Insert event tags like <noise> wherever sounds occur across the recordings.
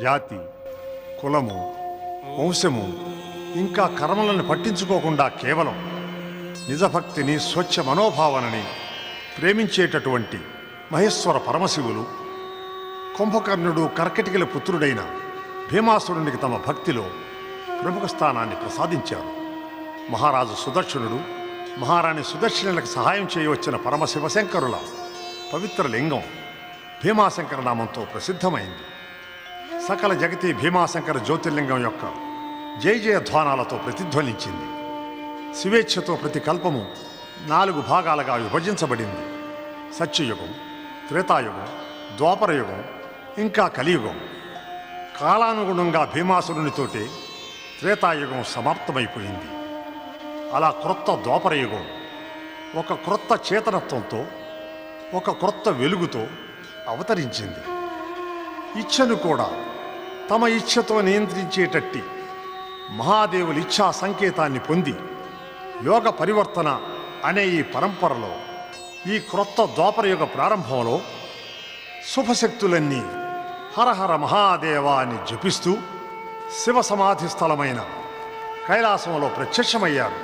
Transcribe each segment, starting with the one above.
జాతి కులము వంశము ఇంకా కర్మలను పట్టించుకోకుండా కేవలం నిజభక్తిని స్వచ్ఛ మనోభావనని ప్రేమించేటటువంటి మహేశ్వర పరమశివులు కుంభకర్ణుడు కర్కటికల పుత్రుడైన భీమాసురునికి తమ భక్తిలో ప్రముఖ స్థానాన్ని ప్రసాదించారు. మహారాజు సుదర్శనుడు మహారాణి సుదర్శనులకు సహాయం చేయవచ్చిన పరమశివశంకరుల పవిత్ర లింగం భీమాశంకర నామంతో ప్రసిద్ధమైంది. సకల జగతి భీమాశంకర జ్యోతిర్లింగం యొక్క జయ జయ ధ్వానాలతో ప్రతిధ్వనించింది. స్వేచ్ఛతో ప్రతి కల్పము నాలుగు భాగాలుగా విభజించబడింది. సత్యయుగం త్రేతాయుగం ద్వాపరయుగం ఇంకా కలియుగం. కాలానుగుణంగా భీమాసురునితోటి త్రేతాయుగం సమాప్తమైపోయింది. అలా క్రొత్త ద్వాపరయుగం ఒక క్రొత్త చేతనత్వంతో ఒక క్రొత్త వెలుగుతో అవతరించింది. ఇచ్చను కూడా తమ ఇచ్ఛతో నియంత్రించేటట్టి మహాదేవుల ఇచ్ఛా సంకేతాన్ని పొంది యోగ పరివర్తన అనే ఈ పరంపరలో ఈ క్రొత్త ద్వాపరయుగ ప్రారంభంలో శుభశక్తులన్నీ హరహర మహాదేవ అని జపిస్తూ శివ సమాధి స్థలమైన కైలాసంలో ప్రత్యక్షమయ్యారు.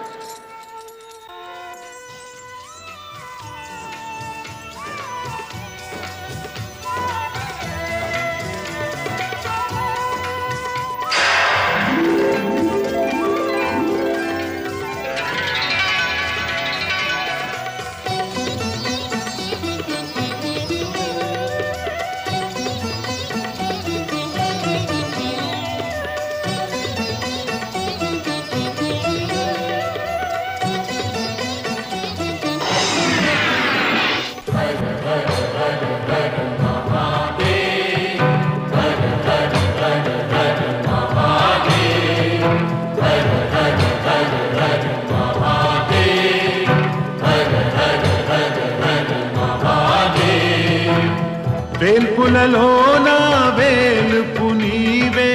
వేలుపు నీవే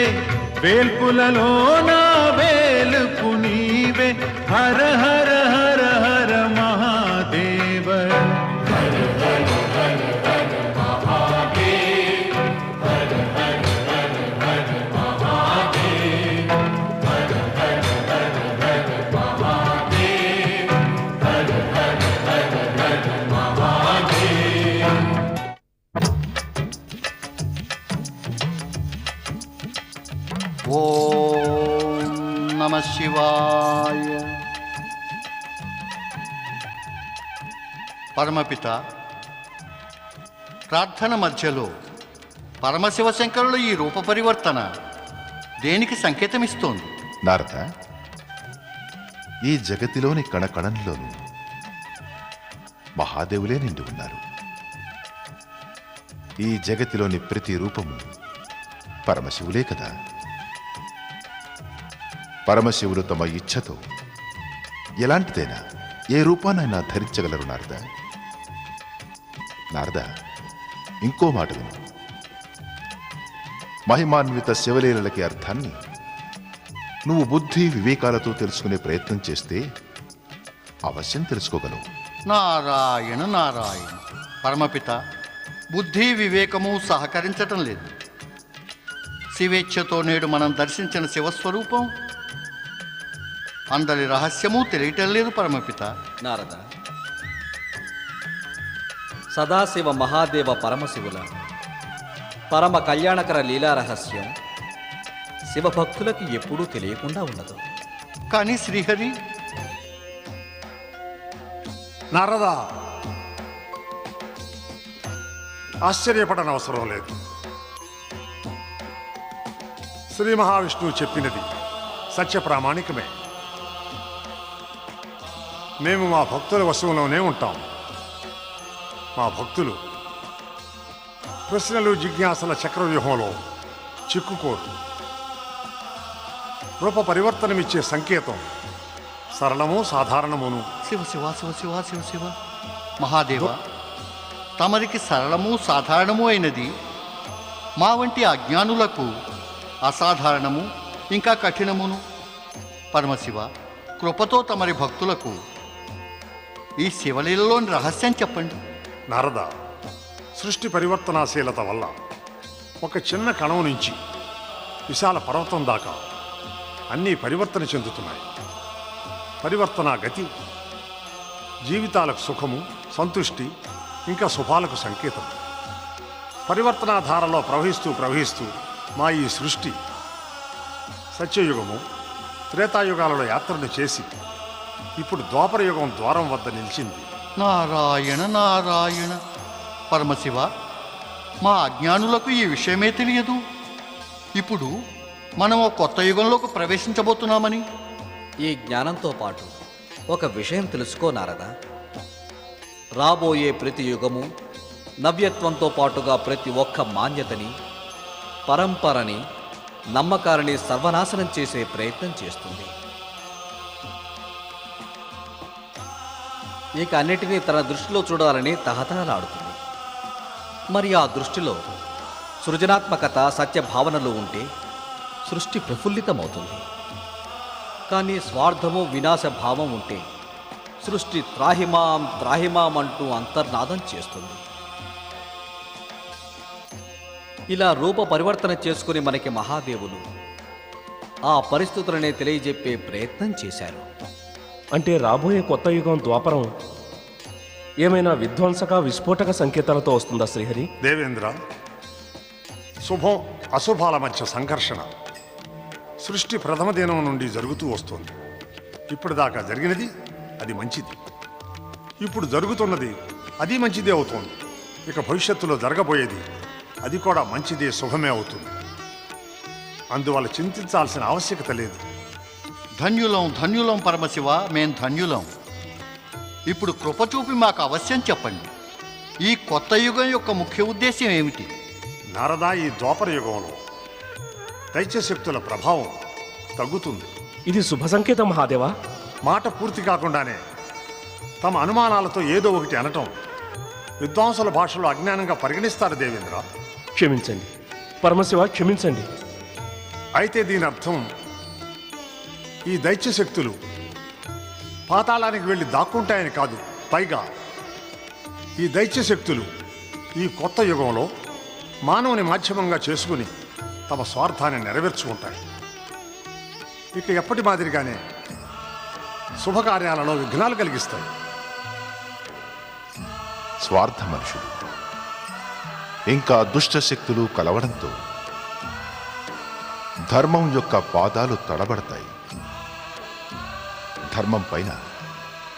వేల్పులలోన నమ శివాయ పరమపిత ప్రార్థన మధ్యలో పరమశివ పరమశివశంకరులు ఈ రూప పరివర్తన దేనికి సంకేతమిస్తోంది? నారద ఈ జగతిలోని కణకణంలోనూ మహాదేవులే నిండి ఉన్నారు. ఈ జగతిలోని ప్రతి రూపము పరమశివులే కదా? పరమశివులు తమ ఇచ్ఛతో ఎలాంటిదైనా ఏ రూపానైనా ధరించగలరు నారద? నారద ఇంకో మాట విను. మహిమాన్విత శివలీలలకి అర్థాన్ని నువ్వు బుద్ధి వివేకాలతో తెలుసుకునే ప్రయత్నం చేస్తే అవశ్యం తెలుసుకోగలవు. నారాయణ నారాయణ. పరమపిత బుద్ధి వివేకము సహకరించటం లేదు. శివేచ్ఛతో నేడు మనం దర్శించిన శివస్వరూపం అందరి రహస్యము తెలియటం లేదు పరమపిత. నారద సదాశివ మహాదేవ పరమశివుల పరమ కళ్యాణకర లీలా రహస్యం శివభక్తులకు ఎప్పుడూ తెలియకుండా ఉండదు కానీ శ్రీహరి నారదా ఆశ్చర్యపడనవసరం లేదు. శ్రీ మహావిష్ణువు చెప్పినది సత్య ప్రామాణికమే. మేము మా భక్తుల వశంలోనే ఉంటాం. మా భక్తులు ప్రశ్నలు జిజ్ఞాసల చక్రవ్యూహంలో చిక్కుకోరు. రూప పరివర్తనమిచ్చే సంకేతం సరళము సాధారణమును. శివ శివ శివ శివ శివ శివ. మహాదేవ తమరికి సరళము సాధారణము అయినది మా వంటి అజ్ఞానులకు అసాధారణము ఇంకా కఠినమును. పరమశివ కృపతో తమరి భక్తులకు ఈ శివలీలలోని రహస్యం చెప్పండి. నారద సృష్టి పరివర్తనాశీలత వల్ల ఒక చిన్న కణం నుంచి విశాల పర్వతం దాకా అన్నీ పరివర్తన చెందుతున్నాయి. పరివర్తన గతి జీవితాలకు సుఖము సంతుష్టి ఇంకా శుభాలకు సంకేతం. పరివర్తనాధారలో ప్రవహిస్తూ ప్రవహిస్తూ మా ఈ సృష్టి సత్యయుగము త్రేతాయుగాలలో యాత్రను చేసి ఇప్పుడు ద్వాపరయుగం ద్వారం వద్ద నిలిచింది. నారాయణ నారాయణ పరమశివ మా అజ్ఞానులకు ఈ విషయమే తెలియదు. ఇప్పుడు మనం ఒక కొత్త యుగంలోకి ప్రవేశించబోతున్నామని. ఈ జ్ఞానంతో పాటు ఒక విషయం తెలుసుకో నారదా. రాబోయే ప్రతి యుగము నవ్యత్వంతో పాటుగా ప్రతి ఒక్క మాన్యతని పరంపరని నమ్మకాలని సర్వనాశనం చేసే ప్రయత్నం చేస్తుంది. ఇక అన్నిటినీ తన దృష్టిలో చూడాలని తహతహలాడుతుంది. మరి ఆ దృష్టిలో సృజనాత్మకత సత్య భావనలు ఉంటే సృష్టి ప్రఫుల్లితమవుతుంది. కానీ స్వార్థము వినాశ భావం ఉంటే సృష్టి త్రాహిమాం త్రాహిమాం అంటూ అంతర్నాదం చేస్తుంది. ఇలా రూప పరివర్తన చేసుకుని మనకి మహాదేవులు ఆ పరిస్థితులనే తెలియజెప్పే ప్రయత్నం చేశారు. అంటే రాబోయే కొత్త యుగం ద్వాపరం ఏమైనా విధ్వంసక విస్ఫోటక సంకేతాలతో వస్తుందా శ్రీహరి? దేవేంద్ర శుభం అశుభాల మధ్య సంఘర్షణ సృష్టి ప్రథమ దినం నుండి జరుగుతూ వస్తోంది. ఇప్పటిదాకా జరిగినది అది మంచిది. ఇప్పుడు జరుగుతున్నది అది మంచిదే అవుతోంది. ఇక భవిష్యత్తులో జరగబోయేది అది కూడా మంచిదే శుభమే అవుతుంది. అందువల్ల చింతించాల్సిన ఆవశ్యకత లేదు. ధన్యులం ధన్యులం పరమశివ మేం ధన్యులం. ఇప్పుడు కృప చూపి మాకు అవశ్యం చెప్పండి. ఈ కొత్త యుగం యొక్క ముఖ్య ఉద్దేశ్యం ఏమిటి? నారదా ఈ ద్వాపర యుగంలో దైత్యశక్తుల ప్రభావం తగ్గుతుంది. ఇది శుభ సంకేతం మహాదేవా. మాట పూర్తి కాకుండానే తమ అనుమానాలతో ఏదో ఒకటి అనటం విద్వాంసుల భాషలో అజ్ఞానంగా పరిగణిస్తారు దేవేంద్ర. క్షమించండి. పరమశివ క్షమించండి. అయితే దీని అర్థం ఈ దైత్య శక్తులు పాతాళానికి వెళ్ళి దాక్కుంటాయని కాదు పైగా ఈ దైత్య శక్తులు ఈ కొత్త యుగంలో మానవుని మాధ్యమంగా చేసుకుని తమ స్వార్థాన్ని నెరవేర్చుకుంటాయి. ఇక ఎప్పటి మాదిరిగానే శుభకార్యాలలో విఘ్నాలు కలిగిస్తాయి. స్వార్థ మనుషులు. ఇంకా దుష్ట శక్తులు కలవడంతో ధర్మం యొక్క పాదాలు తడబడతాయి. ధర్మం పైన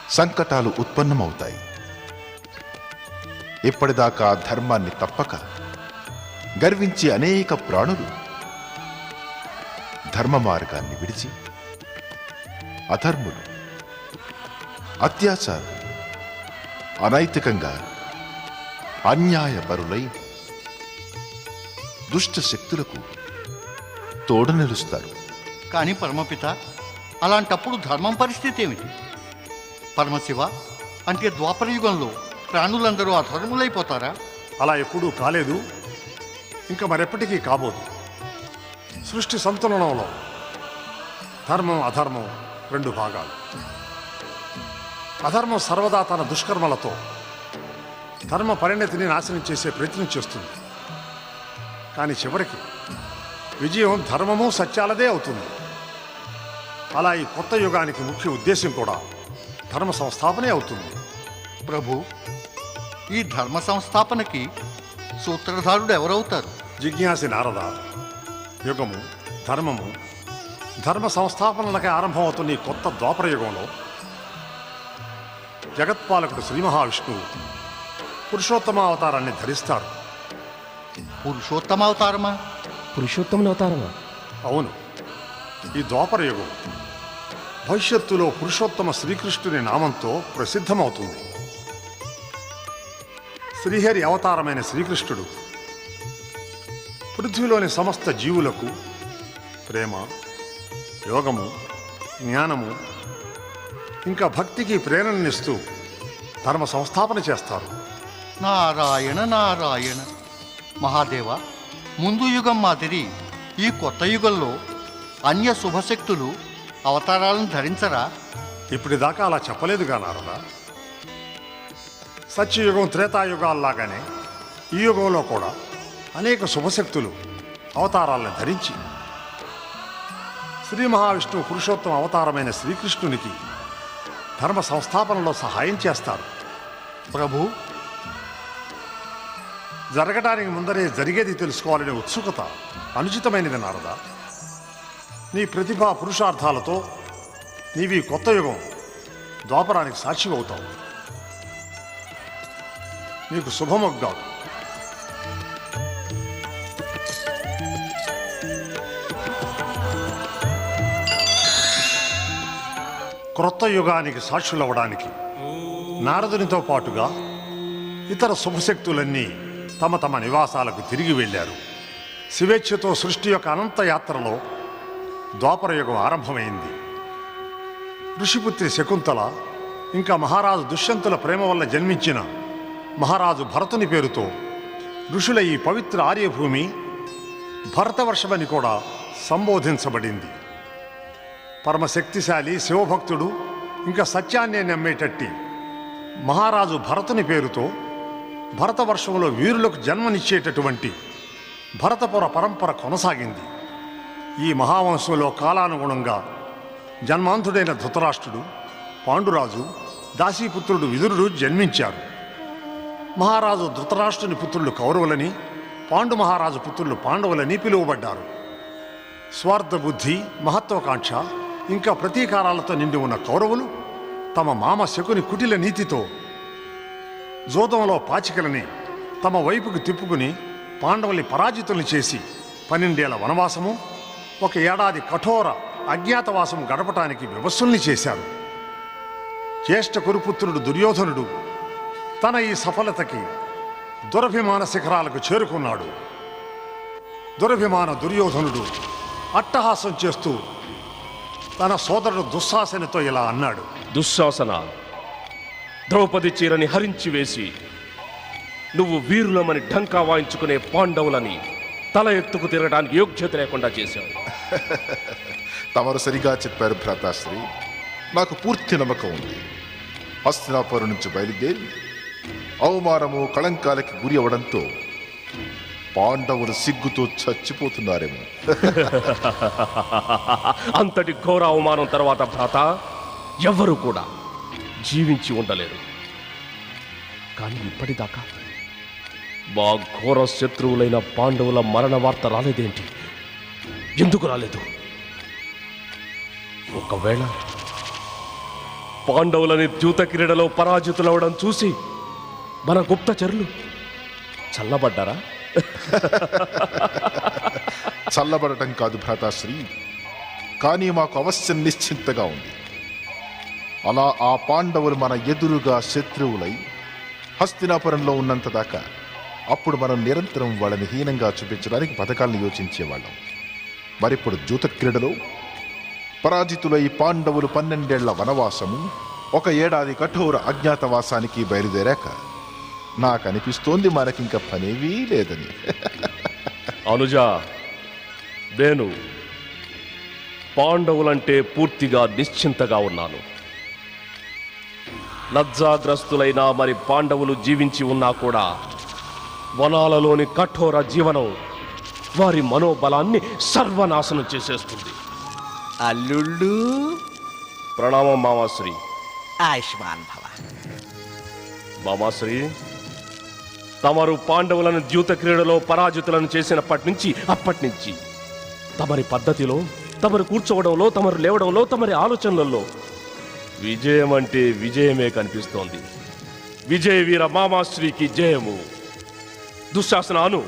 సంకటాలు ఉత్పన్నమవుతాయి. ఇప్పటిదాకా ధర్మాన్ని తప్పక గర్వించి అనేక ప్రాణులు ధర్మ మార్గాన్ని విడిచి అధర్ములు అత్యాచారం అనైతికంగా అన్యాయపరులై దుష్ట శక్తులకు తోడు నిలుస్తారు. కానీ పరమపిత అలాంటప్పుడు ధర్మం పరిస్థితి ఏమిటి? పరమశివ అంటే ద్వాపర యుగంలో ప్రాణులందరూ అధర్ములైపోతారా? అలా ఎప్పుడూ కాలేదు. ఇంకా మరెప్పటికీ కాబోదు. సృష్టి సంతులనంలో ధర్మం అధర్మం రెండు భాగాలు. అధర్మం సర్వదా తన దుష్కర్మలతో ధర్మ పరిణతిని నాశనం చేసే ప్రయత్నం చేస్తుంది. కానీ చివరికి విజయం ధర్మము సత్యాలదే అవుతుంది. అలా ఈ కొత్త యుగానికి ముఖ్య ఉద్దేశం కూడా ధర్మ సంస్థాపనే అవుతుంది. ప్రభు ఈ ధర్మ సంస్థాపనకి సూత్రధారుడు ఎవరవుతారు? జిజ్ఞాసి నారద యుగము ధర్మము ధర్మ సంస్థాపనలకి ఆరంభమవుతున్న ఈ కొత్త ద్వాపర యుగంలో జగత్పాలకుడు శ్రీ మహావిష్ణువు పురుషోత్తమ అవతారాన్ని ధరిస్తారు పురుషోత్తమావతారమా పురుషోత్తముని అవతారమా? అవును. ఈ ద్వాపరయుగం. భవిష్యత్తులో పురుషోత్తమ శ్రీకృష్ణుని నామంతో ప్రసిద్ధమవుతుంది. శ్రీహరి అవతారమైన శ్రీకృష్ణుడు పృథ్వీలోని సమస్త జీవులకు ప్రేమ యోగము జ్ఞానము ఇంకా భక్తికి ప్రేరణనిస్తూ ధర్మ సంస్థాపన చేస్తారు. నారాయణ నారాయణ. మహాదేవ ముందు యుగం మాదిరి ఈ కొత్త యుగంలో అన్య శుభశక్తులు అవతారాలను ధరించరా? ఇప్పటిదాకా అలా చెప్పలేదుగా నారదా. సత్యయుగం త్రేతాయుగాల్లాగానే ఈ యుగంలో కూడా అనేక శుభశక్తులు అవతారాలను ధరించి శ్రీ మహావిష్ణువు పురుషోత్తమ అవతారమైన శ్రీకృష్ణునికి ధర్మ సంస్థాపనలో సహాయం చేస్తారు. ప్రభు జరగడానికి ముందరే జరిగేది తెలుసుకోవాలనే ఉత్సుకత అనుచితమైనది నారదా. నీ ప్రతిభా పురుషార్థాలతో నీవి కొత్త యుగం. ద్వాపరానికి సాక్షిగా అవుతావు నీకు శుభమగ్గావు క్రొత్త యుగానికి సాక్షులవ్వడానికి నారదునితో పాటుగా ఇతర శుభశక్తులన్నీ తమ తమ నివాసాలకు తిరిగి వెళ్ళారు. శివేచ్ఛతో సృష్టి యొక్క అనంత యాత్రలో ద్వాపరయుగం ఆరంభమైంది. ఋషిపుత్రి శకుంతల ఇంకా మహారాజు దుష్యంతుల ప్రేమ వల్ల జన్మించిన మహారాజు భరతుని పేరుతో ఋషుల ఈ పవిత్ర ఆర్యభూమి భరతవర్షమని కూడా సంబోధించబడింది. పరమశక్తిశాలి శివభక్తుడు ఇంకా సత్యాన్ని నమ్మేటట్టి మహారాజు భరతుని పేరుతో భరతవర్షంలో వీరులకు జన్మనిచ్చేటటువంటి భరతపుర పరంపర కొనసాగింది. ఈ మహావంశంలో కాలానుగుణంగా జన్మాంతుడైన ధృతరాష్ట్రుడు పాండురాజు దాసీపుత్రుడు విదురుడు జన్మించారు. మహారాజు ధృతరాష్ట్రుని పుత్రులు కౌరవులని పాండు మహారాజు పుత్రులు పాండవులని పిలువబడ్డారు. స్వార్థ బుద్ధి మహత్వాకాంక్ష ఇంకా ప్రతీకారాలతో నిండి ఉన్న కౌరవులు తమ మామ శకుని కుటిల నీతితో జోదంలో పాచికలని తమ వైపుకు తిప్పుకుని పాండవుల్ని పరాజితుల్ని చేసి పన్నెండేళ్ళ వనవాసము ఒక ఏడాది కఠోర అజ్ఞాతవాసం గడపటానికి వివస్సుల్ని చేశారు జ్యేష్ఠ కురుపుత్రుడు దుర్యోధనుడు తన ఈ సఫలతకి దురభిమాన శిఖరాలకు చేరుకున్నాడు. దురభిమాన దుర్యోధనుడు అట్టహాసం చేస్తూ తన సోదరుడు దుశ్శాసనతో ఇలా అన్నాడు. దుశ్శాసన ద్రౌపది చీరని హరించి వేసి నువ్వు వీరులమని ఢంకా వాయించుకునే పాండవులని తల ఎత్తుకు తిరగడానికి యోగ్యత లేకుండా చేశావు. <laughs> తమరు సరిగా చెప్పారు భ్రాతాశ్రీ. నాకు పూర్తి నమ్మకం ఉంది. హస్తినాపురం నుంచి బయలుదేరి అవమానము కళంకాలకి గురి అవడంతో పాండవులు సిగ్గుతో చచ్చిపోతున్నారేమో. <laughs> అంతటి ఘోర అవమానం తర్వాత భ్రాత ఎవ్వరూ కూడా జీవించి ఉండలేరు. కానీ ఇప్పటిదాకా మా ఘోర శత్రువులైన పాండవుల మరణ వార్త రాలేదేంటి? ఎందుకు రాలేదు? ఒకవేళ పాండవులని ద్యూత క్రీడలో పరాజితులవడం చూసి మన గుప్తచరులు చల్లబడ్డారా? <laughs> చల్లబడటం కాదు భ్రాతాశ్రీ కానీ మాకు అవశ్యం నిశ్చింతగా ఉంది. అలా ఆ పాండవులు మన ఎదురుగా శత్రువులై హస్తినాపురంలో ఉన్నంత దాకా అప్పుడు మనం నిరంతరం వాళ్ళని హీనంగా చూపించడానికి పథకాలను యోచించేవాళ్ళం. మరిప్పుడు జూత క్రీడలో పరాజితులై పాండవులు పన్నెండేళ్ళ వనవాసము ఒక ఏడాది కఠోర అజ్ఞాతవాసానికి బయలుదేరాక నాకు అనిపిస్తోంది మనకింక పనేవీ లేదని. అనుజ నేను పాండవులంటే పూర్తిగా నిశ్చింతగా ఉన్నాను. లజ్జాగ్రస్తులైన మరి పాండవులు జీవించి ఉన్నా కూడా వనాలలోని కఠోర జీవనం వారి మనోబలాన్ని సర్వనాశనం చేసేస్తుంది. అల్లుళ్ళు. ప్రణామం మామాశ్రీ. ఆయుష్మాన్ భవ మామాశ్రీ తమరు పాండవులను ద్యూత క్రీడలో పరాజితులను చేసినప్పటి నుంచి అప్పటి నుంచి తమరి పద్ధతిలో తమరు కూర్చోవడంలో తమరు లేవడంలో తమరి ఆలోచనలలో విజయం అంటే విజయమే కనిపిస్తోంది. విజయ వీర మామాశ్రీకి జయము. దుశ్శాసనాను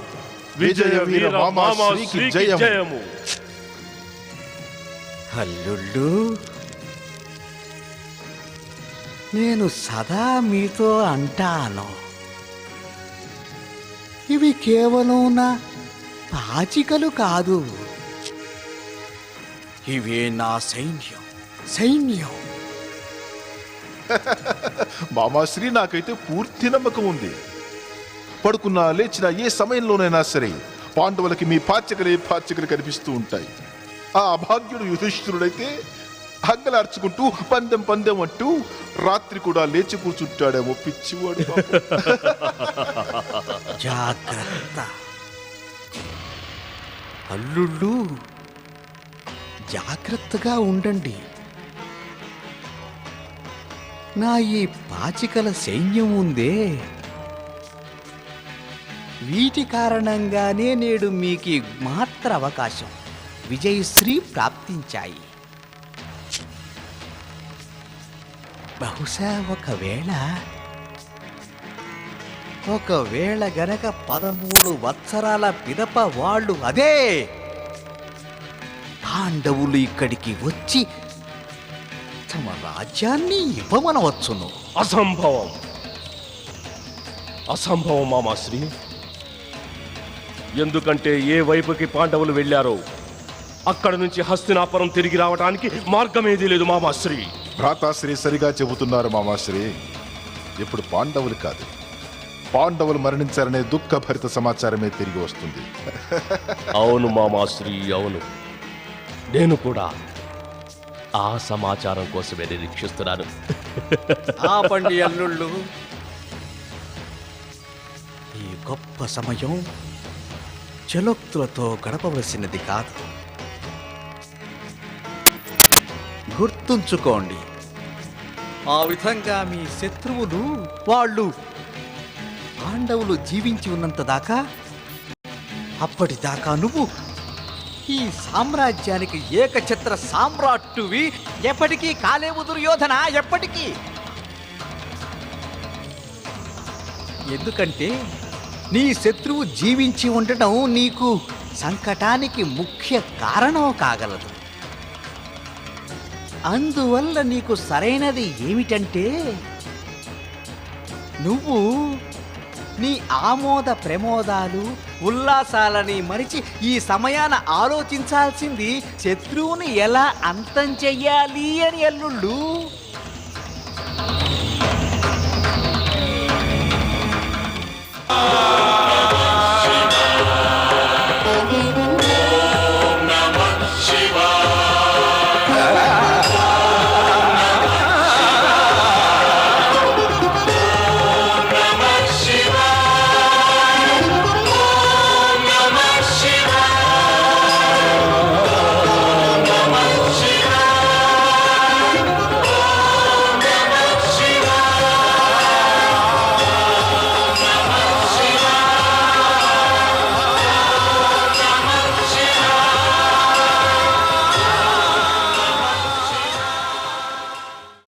విజయ వీర జయము. అల్లుళ్ళు నేను సదా మీతో అంటాను. ఇవి కేవలం నా పాచికలు కాదు. ఇవే నా సైన్యం. సైన్యం. <laughs> మామాశ్రీ నాకైతే పూర్తి నమ్మకం ఉంది. పడుకున్నా లేచినా ఏ సమయంలోనైనా సరే పాండవులకి మీ పాచికలే పాచికలు కనిపిస్తూ ఉంటాయి. ఆ అభాగ్యుడు యుధిష్ఠిరుడైతే హగ్గలార్చుకుంటూ పందెం పందెం అంటూ రాత్రి కూడా లేచి కూర్చుంటాడేమో పిచ్చివాడు <laughs> జాగ్రత్త. అల్లుళ్ళు జాగ్రత్తగా ఉండండి. నా ఈ పాచికల సైన్యం ఉందే. వీటి కారణంగానే నేడు మీకు మాత్ర అవకాశం విజయశ్రీ ప్రాప్తించాయి. బహుశా ఒకవేళ ఒకవేళ గనక పదమూడు వత్సరాల పిదప వాళ్ళు అదే పాండవులు ఇక్కడికి వచ్చి తమ రాజ్యాన్ని ఇవ్వమనవచ్చును. అసంభవం. అసంభవం మామాశ్రీ. ఎందుకంటే ఏ వైపుకి పాండవులు వెళ్ళారో అక్కడ నుంచి హస్తినాపురం తిరిగి రావడానికి మార్గమేదీ లేదు మామాశ్రీ. భ్రాతాశ్రీ సరిగా చెబుతున్నారు మామాశ్రీ. ఇప్పుడు పాండవులు కాదు పాండవులు మరణించారనే దుఃఖభరిత సమాచారమే తిరిగి వస్తుంది. అవును మామాశ్రీ అవును. నేను కూడా ఆ సమాచారం కోసమే నిరీక్షిస్తున్నాను. ఆపండి అల్లుళ్ళు. ఈ గొప్ప సమయం చలోక్తులతో గడపవలసినది కాదు. గుర్తుంచుకోండి ఆ విధంగా మీ శత్రువులు వాళ్ళు పాండవులు జీవించి ఉన్నంత దాకా అప్పటిదాకా నువ్వు ఈ సామ్రాజ్యానికి ఏకఛత్ర సామ్రాట్టువి. ఎప్పటికీ కాలేవు దుర్యోధన ఎప్పటికీ? ఎందుకంటే నీ శత్రువు జీవించి ఉండటం నీకు సంకటానికి ముఖ్య కారణం కాగలదు. అందువల్ల నీకు సరైనది ఏమిటంటే నువ్వు నీ ఆమోద ప్రమోదాలు ఉల్లాసాలని మరిచి ఈ సమయాన ఆలోచించాల్సింది శత్రువుని ఎలా అంతం చెయ్యాలి అని అల్లుళ్ళు. ఆ